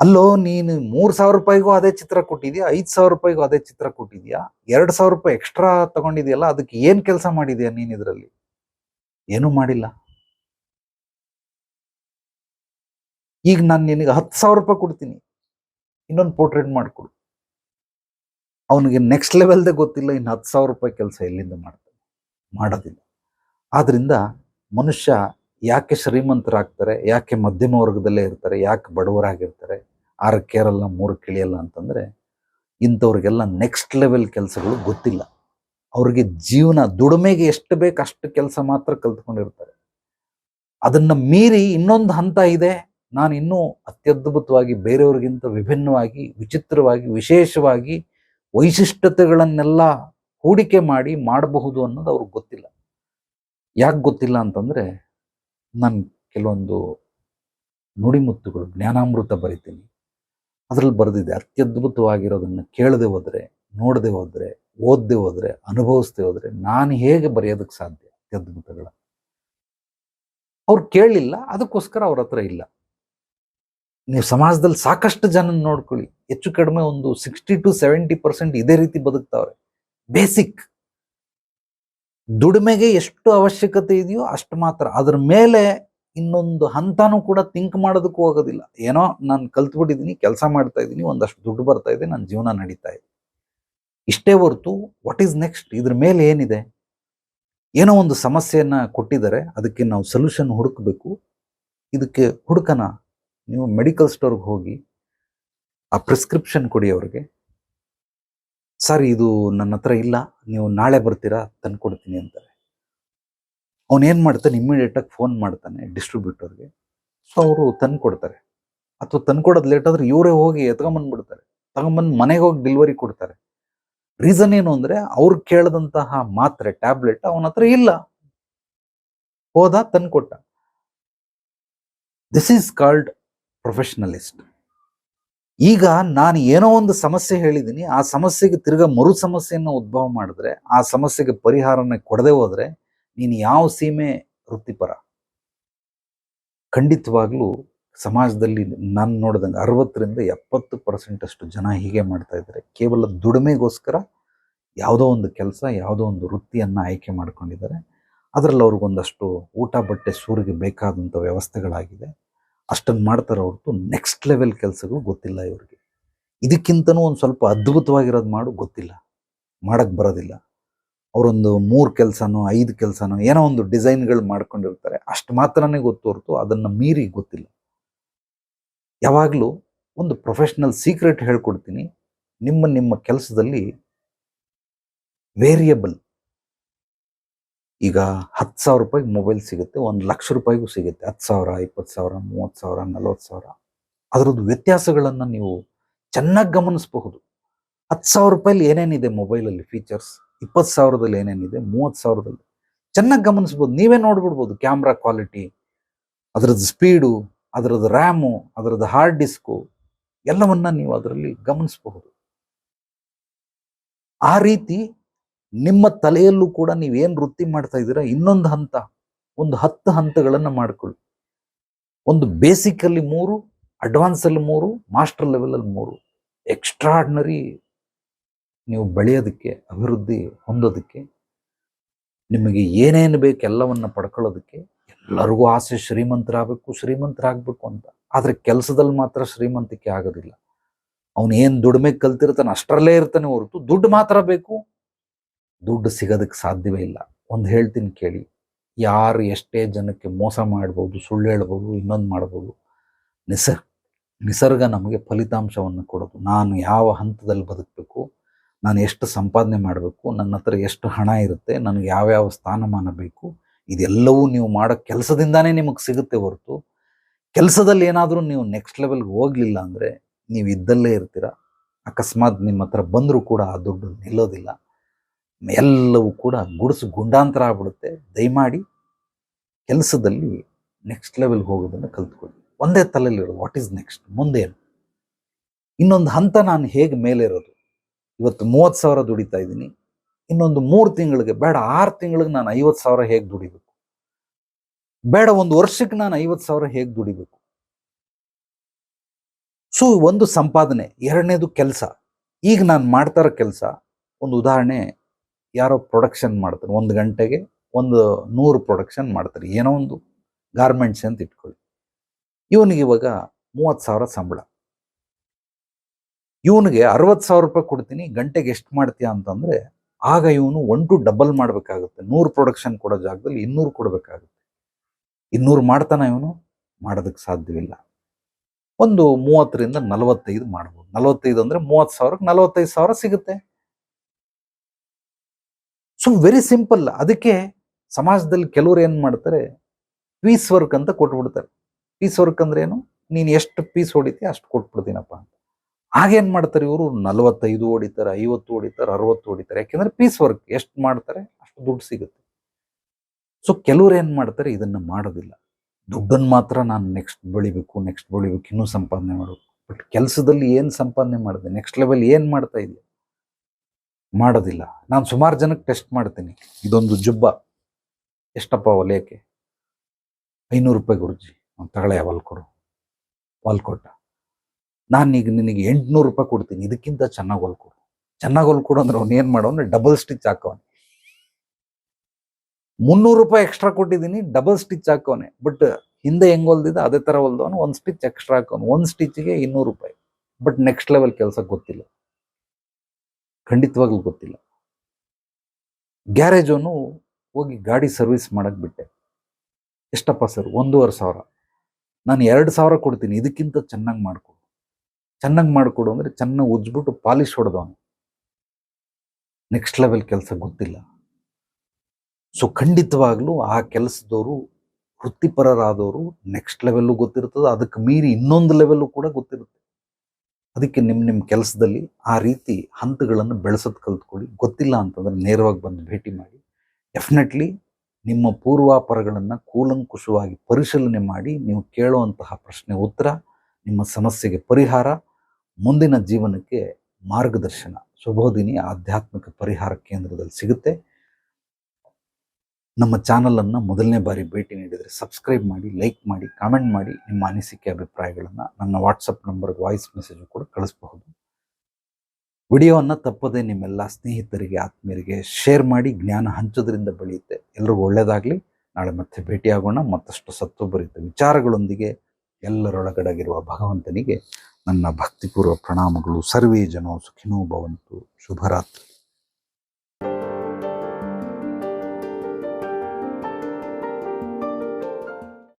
ಅಲ್ಲೋ, ನೀನು ಮೂರ್ ಸಾವಿರ ರೂಪಾಯಿಗೂ ಅದೇ ಚಿತ್ರ ಕೊಟ್ಟಿದ್ಯಾ? ಐದ್ ಸಾವಿರ ರೂಪಾಯಿಗೂ ಅದೇ ಚಿತ್ರ ಕೊಟ್ಟಿದ್ಯಾ? ಎರಡ್ ಸಾವಿರ ರೂಪಾಯಿ ಎಕ್ಸ್ಟ್ರಾ ತಗೊಂಡಿದ್ಯಲ್ಲ, ಅದಕ್ಕೆ ಏನ್ ಕೆಲಸ ಮಾಡಿದ್ಯಾ ನೀನ್ ಇದರಲ್ಲಿ? ಏನೂ ಮಾಡಿಲ್ಲ. ಈಗ ನಾನು ನಿನಗೆ ಹತ್ತು ಸಾವಿರ ರೂಪಾಯಿ ಕೊಡ್ತೀನಿ. ಇನ್ನೊಂದು ಪೋರ್ಟ್ರೇಟ್ ಮಾಡಿಕೊಡು. ಅವನಿಗೆ ನೆಕ್ಸ್ಟ್ ಲೆವೆಲ್ದೇ ಗೊತ್ತಿಲ್ಲ, ಇನ್ನು ಹತ್ತು ಸಾವಿರ ರೂಪಾಯಿ ಕೆಲಸ ಎಲ್ಲಿಂದ ಮಾಡ್ತಾನೆ? ಮಾಡೋದಿಲ್ಲ. ಆದ್ರಿಂದ ಮನುಷ್ಯ ಯಾಕೆ ಶ್ರೀಮಂತರಾಗ್ತಾರೆ? ಯಾಕೆ ಮಧ್ಯಮ ವರ್ಗದಲ್ಲೇ ಇರ್ತಾರೆ? ಯಾಕೆ ಬಡವರಾಗಿರ್ತಾರೆ? ಆರು ಕೇರಲ್ಲ ಮೂರು ಕಿಳಿಯಲ್ಲ ಅಂತಂದ್ರೆ ಇಂಥವ್ರಿಗೆಲ್ಲ ನೆಕ್ಸ್ಟ್ ಲೆವೆಲ್ ಕೆಲಸಗಳು ಗೊತ್ತಿಲ್ಲ. ಅವ್ರಿಗೆ ಜೀವನ ದುಡಿಮೆಗೆ ಎಷ್ಟು ಬೇಕು ಅಷ್ಟು ಕೆಲಸ ಮಾತ್ರ ಕಲ್ತ್ಕೊಂಡಿರ್ತಾರೆ. ಅದನ್ನ ಮೀರಿ ಇನ್ನೊಂದು ಹಂತ ಇದೆ. ನಾನು ಇನ್ನೂ ಅತ್ಯದ್ಭುತವಾಗಿ ಬೇರೆಯವ್ರಿಗಿಂತ ವಿಭಿನ್ನವಾಗಿ, ವಿಚಿತ್ರವಾಗಿ, ವಿಶೇಷವಾಗಿ ವೈಶಿಷ್ಟ್ಯತೆಗಳನ್ನೆಲ್ಲ ಹೂಡಿಕೆ ಮಾಡಿ ಮಾಡಬಹುದು ಅನ್ನೋದು ಅವ್ರಿಗೆ ಗೊತ್ತಿಲ್ಲ. ಯಾಕೆ ಗೊತ್ತಿಲ್ಲ ಅಂತಂದ್ರೆ ನಾನು ಕೆಲವೊಂದು ನುಡಿಮುತ್ತುಗಳು, ಜ್ಞಾನಾಮೃತ ಬರಿತೀನಿ. ಅದರಲ್ಲಿ ಬರೆದಿದೆ, ಅತ್ಯದ್ಭುತವಾಗಿರೋದನ್ನು ಕೇಳದೆ ಹೋದರೆ, ನೋಡದೆ ಹೋದರೆ, ಓದದೆ ಹೋದರೆ, ಅನುಭವಿಸದೆ ಹೋದರೆ ನಾನು ಹೇಗೆ ಬರೆಯೋದಕ್ಕೆ ಸಾಧ್ಯ ಅತ್ಯದ್ಭುತಗಳ ಅವ್ರು ಕೇಳಲಿಲ್ಲ ಅದಕ್ಕೋಸ್ಕರ ಅವ್ರ ಹತ್ರ ಇಲ್ಲ. ನೀವು ಸಮಾಜದಲ್ಲಿ ಸಾಕಷ್ಟು ಜನ ನೋಡ್ಕೊಳ್ಳಿ. ಹೆಚ್ಚು ಕಡಿಮೆ ಒಂದು ಸಿಕ್ಸ್ಟಿ ಟು ಸೆವೆಂಟಿ ಪರ್ಸೆಂಟ್ ಇದೇ ರೀತಿ ಬದುಕ್ತಾವ್ರೆ. ಬೇಸಿಕ್ ದುಡಿಮೆಗೆ ಎಷ್ಟು ಅವಶ್ಯಕತೆ ಇದೆಯೋ ಅಷ್ಟು ಮಾತ್ರ. ಅದ್ರ ಮೇಲೆ ಇನ್ನೊಂದು ಹಂತನೂ ಕೂಡ ಥಿಂಕ್ ಮಾಡೋದಕ್ಕೂ ಹೋಗೋದಿಲ್ಲ ಏನೋ ನಾನು ಕಲ್ತ್ಬಿಟ್ಟಿದ್ದೀನಿ ಕೆಲಸ ಮಾಡ್ತಾ ಇದ್ದೀನಿ ಒಂದಷ್ಟು ದುಡ್ಡು ಬರ್ತಾ ಇದೆ ನನ್ನ ಜೀವನ ನಡೀತಾ ಇದೆ. ಇಷ್ಟೇ ಹೊರತು ವಾಟ್ ಈಸ್ ನೆಕ್ಸ್ಟ್ ಇದ್ರ ಮೇಲೆ ಏನಿದೆ? ಏನೋ ಒಂದು ಸಮಸ್ಯೆಯನ್ನು ಕೊಟ್ಟಿದ್ದಾರೆ, ಅದಕ್ಕೆ ನಾವು ಸೊಲ್ಯೂಷನ್ ಹುಡುಕಬೇಕು. ಇದಕ್ಕೆ ಹುಡುಕನ ನೀವು ಮೆಡಿಕಲ್ ಸ್ಟೋರ್ಗೆ ಹೋಗಿ, ಆ ಪ್ರಿಸ್ಕ್ರಿಪ್ಷನ್ ಕೊಡಿ ಅವ್ರಿಗೆ. ಸರ್, ಇದು ನನ್ನ ಹತ್ರ ಇಲ್ಲ. ನೀವು ನಾಳೆ ಬರ್ತೀರಾ? ತಂದ್ಕೊಡ್ತೀನಿ ಅಂತಾರೆ. ಅವನೇನು ಮಾಡ್ತಾನೆ? ಇಮ್ಮಿಡಿಯೇಟಾಗಿ ಫೋನ್ ಮಾಡ್ತಾನೆ ಡಿಸ್ಟ್ರಿಬ್ಯೂಟರ್ಗೆ ಸೊ ಅವರು ತಂದು ಕೊಡ್ತಾರೆ ಅಥವಾ ತಂದ್ಕೊಡೋದು ಲೇಟ್ ಆದ್ರೆ ಇವರೇ ಹೋಗಿ ಎತ್ಕೊಂಬಂದ್ಬಿಡ್ತಾರೆ. ತಗೊಂಬಂದು ಮನೆಗೆ ಹೋಗಿ ಡೆಲಿವರಿ ಕೊಡ್ತಾರೆ. ರೀಸನ್ ಏನು ಅಂದರೆ, ಅವ್ರು ಕೇಳಿದಂತಹ ಮಾತ್ರೆ ಟ್ಯಾಬ್ಲೆಟ್ ಅವನ ಹತ್ರ ಇಲ್ಲ. ಹೋದ, ತಂದ್ಕೊಟ್ಟ. ದಿಸ್ ಈಸ್ ಕಾಲ್ಡ್ ಪ್ರೊಫೆಷನಲಿಸ್ಟ್ ಈಗ ನಾನು ಏನೋ ಒಂದು ಸಮಸ್ಯೆ ಹೇಳಿದ್ದೀನಿ, ಆ ಸಮಸ್ಯೆಗೆ ತಿರ್ಗಾ ಮರು ಸಮಸ್ಯೆಯನ್ನು ಉದ್ಭವ ಮಾಡಿದ್ರೆ, ಆ ಸಮಸ್ಯೆಗೆ ಪರಿಹಾರನ ಕೊಡದೆ ಹೋದ್ರೆ ನೀನು ಯಾವ ಸೀಮೆ ವೃತ್ತಿಪರ? ಖಂಡಿತವಾಗ್ಲೂ ಸಮಾಜದಲ್ಲಿ ನಾನು ನೋಡಿದಂಗೆ ಅರವತ್ತರಿಂದ ಎಪ್ಪತ್ತು ಪರ್ಸೆಂಟ್ ಅಷ್ಟು ಜನ ಹೀಗೆ ಮಾಡ್ತಾ ಇದ್ದಾರೆ. ಕೇವಲ ದುಡಿಮೆಗೋಸ್ಕರ ಯಾವುದೋ ಒಂದು ಕೆಲಸ, ಯಾವುದೋ ಒಂದು ವೃತ್ತಿಯನ್ನು ಆಯ್ಕೆ ಮಾಡ್ಕೊಂಡಿದ್ದಾರೆ. ಅದರಲ್ಲಿ ಅವ್ರಿಗೊಂದಷ್ಟು ಊಟ, ಬಟ್ಟೆ, ಸೂರಿಗೆ ಬೇಕಾದಂಥ ವ್ಯವಸ್ಥೆಗಳಾಗಿದೆ. ಅಷ್ಟನ್ನು ಮಾಡ್ತಾರೆ ಹೊರತು ನೆಕ್ಸ್ಟ್ ಲೆವೆಲ್ ಕೆಲಸಗಳು ಗೊತ್ತಿಲ್ಲ ಇವ್ರಿಗೆ. ಇದಕ್ಕಿಂತನೂ ಒಂದು ಸ್ವಲ್ಪ ಅದ್ಭುತವಾಗಿರೋದು ಮಾಡು, ಗೊತ್ತಿಲ್ಲ. ಮಾಡಕ್ಕೆ ಬರೋದಿಲ್ಲ. ಅವರೊಂದು ಮೂರು ಕೆಲಸನೋ, ಐದು ಕೆಲಸನೋ, ಏನೋ ಒಂದು ಡಿಸೈನ್ಗಳು ಮಾಡ್ಕೊಂಡಿರ್ತಾರೆ. ಅಷ್ಟು ಮಾತ್ರನೇ ಗೊತ್ತು ಹೊರತು ಅದನ್ನು ಮೀರಿ ಗೊತ್ತಿಲ್ಲ. ಯಾವಾಗಲೂ ಒಂದು ಪ್ರೊಫೆಷ್ನಲ್ ಸೀಕ್ರೆಟ್ ಹೇಳ್ಕೊಡ್ತೀನಿ. ನಿಮ್ಮ ನಿಮ್ಮ ಕೆಲಸದಲ್ಲಿ ವೇರಿಯಬಲ್ ಈಗ ಹತ್ತು ಸಾವಿರ ರೂಪಾಯಿಗೆ ಮೊಬೈಲ್ ಸಿಗುತ್ತೆ, ಒಂದು ಲಕ್ಷ ರೂಪಾಯಿಗೂ ಸಿಗುತ್ತೆ. ಹತ್ತು ಸಾವಿರ, ಇಪ್ಪತ್ತು ಸಾವಿರ, ಮೂವತ್ತು ಸಾವಿರ, ನಲ್ವತ್ತು ಸಾವಿರ. ಅದರದ್ದು ವ್ಯತ್ಯಾಸಗಳನ್ನು ನೀವು ಚೆನ್ನಾಗಿ ಗಮನಿಸಬಹುದು. ಹತ್ತು ಸಾವಿರ ರೂಪಾಯಿಲಿ ಏನೇನಿದೆ ಮೊಬೈಲಲ್ಲಿ ಫೀಚರ್ಸ್ ಇಪ್ಪತ್ತು ಸಾವಿರದಲ್ಲಿ ಏನೇನಿದೆ? ಮೂವತ್ತು ಸಾವಿರದಲ್ಲಿ. ಚೆನ್ನಾಗಿ ಗಮನಿಸ್ಬೋದು ನೀವೇ ನೋಡ್ಬಿಡ್ಬೋದು ಕ್ಯಾಮ್ರಾ ಕ್ವಾಲಿಟಿ ಅದರದ್ದು ಸ್ಪೀಡು ಅದರದ್ದು ರ್ಯಾಮು ಅದರದ್ದು ಹಾರ್ಡ್ ಡಿಸ್ಕು ಎಲ್ಲವನ್ನ ನೀವು ಅದರಲ್ಲಿ ಗಮನಿಸಬಹುದು. ಆ ರೀತಿ ನಿಮ್ಮ ತಲೆಯಲ್ಲೂ ಕೂಡ ನೀವೇನು ವೃತ್ತಿ ಮಾಡ್ತಾ ಇದ್ದೀರಾ? ಇನ್ನೊಂದು ಹಂತ, ಒಂದು ಹತ್ತು ಹಂತಗಳನ್ನು ಮಾಡ್ಕೊಳ್ಳಿ. ಒಂದು ಬೇಸಿಕಲ್ಲಿ ಮೂರು ಅಡ್ವಾನ್ಸ್ ಅಲ್ಲಿ ಮೂರು, ಮಾಸ್ಟರ್ ಲೆವೆಲಲ್ಲಿ ಮೂರು. ಎಕ್ಸ್ಟ್ರಾಡ್ನರಿ ನೀವು ಬೆಳೆಯೋದಕ್ಕೆ, ಅಭಿವೃದ್ಧಿ ಹೊಂದೋದಕ್ಕೆ, ನಿಮಗೆ ಏನೇನು ಬೇಕು ಎಲ್ಲವನ್ನ ಪಡ್ಕೊಳ್ಳೋದಕ್ಕೆ ಎಲ್ಲರಿಗೂ ಆಸೆ ಶ್ರೀಮಂತರಾಗಬೇಕು ಶ್ರೀಮಂತರಾಗಬೇಕು ಅಂತ. ಆದರೆ ಕೆಲಸದಲ್ಲಿ ಮಾತ್ರ ಶ್ರೀಮಂತಿಕೆ ಆಗೋದಿಲ್ಲ. ಅವನು ಏನು ದುಡಿಮೆ ಕಲ್ತಿರ್ತಾನೆ ಅಷ್ಟರಲ್ಲೇ ಇರ್ತಾನೆ ಹೊರತು ದುಡ್ಡು ಮಾತ್ರ ಬೇಕು. ದುಡ್ಡು ಸಿಗೋದಕ್ಕೆ ಸಾಧ್ಯವೇ ಇಲ್ಲ. ಒಂದು ಹೇಳ್ತೀನಿ ಕೇಳಿ. ಯಾರು ಎಷ್ಟೇ ಜನಕ್ಕೆ ಮೋಸ ಮಾಡ್ಬೋದು, ಸುಳ್ಳು ಹೇಳ್ಬೋದು, ಇನ್ನೊಂದು ಮಾಡ್ಬೋದು ನಿಸ ನಿಸರ್ಗ ನಮಗೆ ಫಲಿತಾಂಶವನ್ನು ಕೊಡೋದು. ನಾನು ಯಾವ ಹಂತದಲ್ಲಿ ಬದುಕಬೇಕು, ನಾನು ಎಷ್ಟು ಸಂಪಾದನೆ ಮಾಡಬೇಕು, ನನ್ನ ಹತ್ರ ಎಷ್ಟು ಹಣ ಇರುತ್ತೆ, ನನಗೆ ಯಾವ್ಯಾವ ಸ್ಥಾನಮಾನ ಬೇಕು, ಇದೆಲ್ಲವೂ ನೀವು ಮಾಡೋ ಕೆಲಸದಿಂದಾನೇ ನಿಮಗೆ ಸಿಗುತ್ತೆ ಹೊರತು. ಕೆಲಸದಲ್ಲಿ ಏನಾದರೂ ನೀವು ನೆಕ್ಸ್ಟ್ ಲೆವೆಲ್ಗೆ ಹೋಗಲಿಲ್ಲ ಅಂದರೆ, ನೀವು ಇದ್ದಲ್ಲೇ ಇರ್ತೀರ. ಅಕಸ್ಮಾತ್ ನಿಮ್ಮ ಹತ್ರ ಬಂದರೂ ಕೂಡ ಆ ದುಡ್ಡು ನಿಲ್ಲೋದಿಲ್ಲ. ಎಲ್ಲವೂ ಕೂಡ ಗುಡಿಸು ಗುಂಡಾಂತರ ಆಗ್ಬಿಡುತ್ತೆ. ದಯಮಾಡಿ ಕೆಲಸದಲ್ಲಿ ನೆಕ್ಸ್ಟ್ ಲೆವೆಲ್ಗೆ ಹೋಗೋದನ್ನು ಕಲ್ತ್ಕೊಳ್ಳಿ. ಒಂದೇ ತಲೆಯಲ್ಲಿರೋದು ವಾಟ್ ಈಸ್ ನೆಕ್ಸ್ಟ್ ಮುಂದೇನು? ಇನ್ನೊಂದು ಹಂತ ನಾನು ಹೇಗೆ ಮೇಲೇರೋದು ಇವತ್ತು ಮೂವತ್ತು ಸಾವಿರ ದುಡಿತಾ ಇದ್ದೀನಿ. ಇನ್ನೊಂದು ಮೂರು ತಿಂಗಳಿಗೆ, ಬೇಡ, ಆರು ತಿಂಗಳಿಗೆ ನಾನು ಐವತ್ತು ಸಾವಿರ ಹೇಗೆ ದುಡಿಬೇಕು? ಬೇಡ, ಒಂದು ವರ್ಷಕ್ಕೆ ನಾನು ಐವತ್ತು ಸಾವಿರ ಹೇಗೆ ದುಡಿಬೇಕು? ಸೊ, ಒಂದು ಸಂಪಾದನೆ, ಎರಡನೇದು ಕೆಲಸ. ಈಗ ನಾನು ಮಾಡ್ತಾ ಕೆಲಸ, ಒಂದು ಉದಾಹರಣೆ ಯಾರೋ ಪ್ರೊಡಕ್ಷನ್ ಮಾಡ್ತಾರೆ. ಒಂದು ಗಂಟೆಗೆ ಒಂದು ನೂರು ಪ್ರೊಡಕ್ಷನ್ ಮಾಡ್ತಾರೆ. ಏನೋ ಒಂದು ಗಾರ್ಮೆಂಟ್ಸ್ ಅಂತ ಇಟ್ಕೊಳ್ಳಿ. ಇವನಿಗೆ ಇವಾಗ ಮೂವತ್ತು ಸಾವಿರ ಸಂಬಳ. ಇವನಿಗೆ ಅರವತ್ತು ಸಾವಿರ ರೂಪಾಯಿ ಕೊಡ್ತೀನಿ, ಗಂಟೆಗೆ ಎಷ್ಟು ಮಾಡ್ತೀಯಾ ಅಂತಂದರೆ ಆಗ ಇವನು ಒನ್ ಟು ಡಬಲ್ ಮಾಡಬೇಕಾಗುತ್ತೆ. ನೂರು ಪ್ರೊಡಕ್ಷನ್ ಕೊಡೋ ಜಾಗದಲ್ಲಿ ಇನ್ನೂರು ಕೊಡಬೇಕಾಗುತ್ತೆ. ಇನ್ನೂರು ಮಾಡ್ತಾನ ಇವನು, ಮಾಡೋದಕ್ಕೆ ಸಾಧ್ಯವಿಲ್ಲ. ಒಂದು ಮೂವತ್ತರಿಂದ ನಲವತ್ತೈದು ಮಾಡ್ಬೋದು. ನಲವತ್ತೈದು ಅಂದರೆ ಮೂವತ್ತು ಸಾವಿರಕ್ಕೆ ನಲವತ್ತೈದು ಸಾವಿರ ಸಿಗುತ್ತೆ. ಸೊ ವೆರಿ ಸಿಂಪಲ್ ಅದಕ್ಕೆ ಸಮಾಜದಲ್ಲಿ ಕೆಲವರು ಏನು ಮಾಡ್ತಾರೆ? ಪೀಸ್ ವರ್ಕ್ ಅಂತ ಕೊಟ್ಬಿಡ್ತಾರೆ. ಪೀಸ್ ವರ್ಕ್ ಅಂದ್ರೆ ಏನು? ನೀನು ಎಷ್ಟು ಪೀಸ್ ಹೊಡಿತಿ ಅಷ್ಟು ಕೊಟ್ಬಿಡ್ತೀನಪ್ಪ ಅಂತ. ಆಗೇನ್ ಮಾಡ್ತಾರೆ ಇವರು? ನಲವತ್ತೈದು ಹೊಡಿತಾರೆ, ಐವತ್ತು ಹೊಡಿತಾರೆ, ಅರವತ್ತು ಹೊಡಿತಾರೆ. ಯಾಕೆಂದ್ರೆ ಪೀಸ್ ವರ್ಕ್ ಎಷ್ಟು ಮಾಡ್ತಾರೆ? ಅಷ್ಟು ದುಡ್ಡು ಸಿಗುತ್ತೆ. ಸೊ ಕೆಲವ್ರು ಏನು ಮಾಡ್ತಾರೆ? ಇದನ್ನ ಮಾಡೋದಿಲ್ಲ. ದುಡ್ಡನ್ನು ಮಾತ್ರ ನಾನು ನೆಕ್ಸ್ಟ್ ಬೆಳಿಬೇಕು ನೆಕ್ಸ್ಟ್ ಬೆಳಿಬೇಕು, ಇನ್ನೂ ಸಂಪಾದನೆ ಮಾಡಬೇಕು. ಬಟ್ ಕೆಲಸದಲ್ಲಿ ಏನು ಸಂಪಾದನೆ ಮಾಡಿದೆ? ನೆಕ್ಸ್ಟ್ ಲೆವೆಲ್ ಏನು ಮಾಡ್ತಾ ಇದೆಯಾ? ಮಾಡೋದಿಲ್ಲ. ನಾನು ಸುಮಾರು ಜನಕ್ಕೆ ಟೆಸ್ಟ್ ಮಾಡ್ತೀನಿ. ಇದೊಂದು ಜುಬ್ಬ. ಎಷ್ಟಪ್ಪ ಒಲೆಯಕ್ಕೆ? ಐನೂರು ರೂಪಾಯಿ ಗುರುಜಿ ಅವ್ನು ತಗೊಳ್ಳೆ ಹೊಲ್ಕೊಡು ಹೊಲ್ಕೊಟ್ಟ ನಾನೀಗ ನಿನಗೆ ಎಂಟುನೂರು ರೂಪಾಯಿ ಕೊಡ್ತೀನಿ. ಇದಕ್ಕಿಂತ ಚೆನ್ನಾಗಿ ಹೊಲ್ಕೊಡು ಚೆನ್ನಾಗಿ ಹೊಲ್ಕೊಡು ಅಂದ್ರೆ ಅವ್ನು ಏನು ಮಾಡೋನು ಡಬಲ್ ಸ್ಟಿಚ್ ಹಾಕೋನೆ ಮುನ್ನೂರು ರೂಪಾಯಿ ಎಕ್ಸ್ಟ್ರಾ ಕೊಟ್ಟಿದ್ದೀನಿ ಡಬಲ್ ಸ್ಟಿಚ್ ಹಾಕೋನೆ ಬಟ್ ಹಿಂದೆ ಹೆಂಗ್ ಹೊಲ್ದಿದ್ದ ಅದೇ ತರ ಹೊಲ್ದವನು, ಒಂದು ಸ್ಟಿಚ್ ಎಕ್ಸ್ಟ್ರಾ ಹಾಕೋನು ಒಂದು ಸ್ಟಿಚ್ಗೆ ಇನ್ನೂರು ರೂಪಾಯಿ. ಬಟ್ ನೆಕ್ಸ್ಟ್ ಲೆವೆಲ್ ಕೆಲಸ ಗೊತ್ತಿಲ್ಲ. ಖಂಡಿತವಾಗ್ಲೂ ಗೊತ್ತಿಲ್ಲ. ಗ್ಯಾರೇಜ್ ಅವನು ಹೋಗಿ ಗಾಡಿ ಸರ್ವಿಸ್ ಮಾಡಕ್ ಬಿಟ್ಟೆ. ಎಷ್ಟಪ್ಪ ಸರ್? ಒಂದೂವರೆ ಸಾವಿರ. ನಾನು ಎರಡು ಸಾವಿರ ಕೊಡ್ತೀನಿ. ಇದಕ್ಕಿಂತ ಚೆನ್ನಾಗಿ ಮಾಡಿಕೊಡು. ಚೆನ್ನಾಗಿ ಮಾಡಿಕೊಡು ಅಂದರೆ ಚೆನ್ನಾಗಿ ಉಜ್ಬಿಟ್ಟು ಪಾಲಿಶ್ ಹೊಡೆದವನು. ನೆಕ್ಸ್ಟ್ ಲೆವೆಲ್ ಕೆಲಸ ಗೊತ್ತಿಲ್ಲ. ಸೊ ಖಂಡಿತವಾಗ್ಲೂ ಆ ಕೆಲಸದವರು ವೃತ್ತಿಪರರಾದವರು ನೆಕ್ಸ್ಟ್ ಲೆವೆಲ್ಲು ಗೊತ್ತಿರ್ತದೆ. ಅದಕ್ಕೆ ಮೀರಿ ಇನ್ನೊಂದು ಲೆವೆಲ್ಲು ಕೂಡ ಗೊತ್ತಿರುತ್ತೆ. ಅದಕ್ಕೆ ನಿಮ್ಮ ನಿಮ್ಮ ಕೆಲಸದಲ್ಲಿ ಆ ರೀತಿ ಹಂತಗಳನ್ನು ಬೆಳೆಸೋದು ಕಲ್ತ್ಕೊಳ್ಳಿ. ಗೊತ್ತಿಲ್ಲ ಅಂತಂದ್ರೆ ನೇರವಾಗಿ ಬಂದು ಭೇಟಿ ಮಾಡಿ. ಡೆಫಿನೆಟ್ಲಿ ನಿಮ್ಮ ಪೂರ್ವಾಪರಗಳನ್ನು ಕೂಲಂಕುಷವಾಗಿ ಪರಿಶೀಲನೆ ಮಾಡಿ, ನೀವು ಕೇಳುವಂತಹ ಪ್ರಶ್ನೆ ಉತ್ತರ, ನಿಮ್ಮ ಸಮಸ್ಯೆಗೆ ಪರಿಹಾರ, ಮುಂದಿನ ಜೀವನಕ್ಕೆ ಮಾರ್ಗದರ್ಶನ. ಶುಭೋದಿನಿ ಆಧ್ಯಾತ್ಮಿಕ ಪರಿಹಾರ ಕೇಂದ್ರದಲ್ಲಿ ಸಿಗುತ್ತೆ. ನಮ್ಮ ಚಾನಲನ್ನು ಮೊದಲನೇ ಬಾರಿ ಭೇಟಿ ನೀಡಿದರೆ ಸಬ್ಸ್ಕ್ರೈಬ್ ಮಾಡಿ ಲೈಕ್ ಮಾಡಿ ಕಾಮೆಂಟ್ ಮಾಡಿ ನಿಮ್ಮ ಅನಿಸಿಕೆ, ಅಭಿಪ್ರಾಯಗಳನ್ನು ನನ್ನ ವಾಟ್ಸಪ್ ನಂಬರ್ಗೆ ವಾಯ್ಸ್ ಮೆಸೇಜ್ ಕೂಡ ಕಳಿಸಬಹುದು. ವಿಡಿಯೋವನ್ನು ತಪ್ಪದೆ ನಿಮ್ಮೆಲ್ಲ ಸ್ನೇಹಿತರಿಗೆ, ಆತ್ಮೀಯರಿಗೆ ಶೇರ್ ಮಾಡಿ, ಜ್ಞಾನ ಹಂಚೋದ್ರಿಂದ ಬೆಳೆಯುತ್ತೆ. ಎಲ್ರಿಗೂ ಒಳ್ಳೆಯದಾಗಲಿ ನಾಳೆ ಮತ್ತೆ ಭೇಟಿಯಾಗೋಣ. ಮತ್ತಷ್ಟು ಸತ್ವಭರಿತ ವಿಚಾರಗಳೊಂದಿಗೆ ಎಲ್ಲರೊಳಗಡಗಿರುವ ಭಗವಂತನಿಗೆ ನನ್ನ ಭಕ್ತಿಪೂರ್ವ ಪ್ರಣಾಮಗಳು. ಸರ್ವೇ ಜನೋ ಸುಖಿನೋ ಭವಂತು. ಶುಭರಾತ್ರಿ.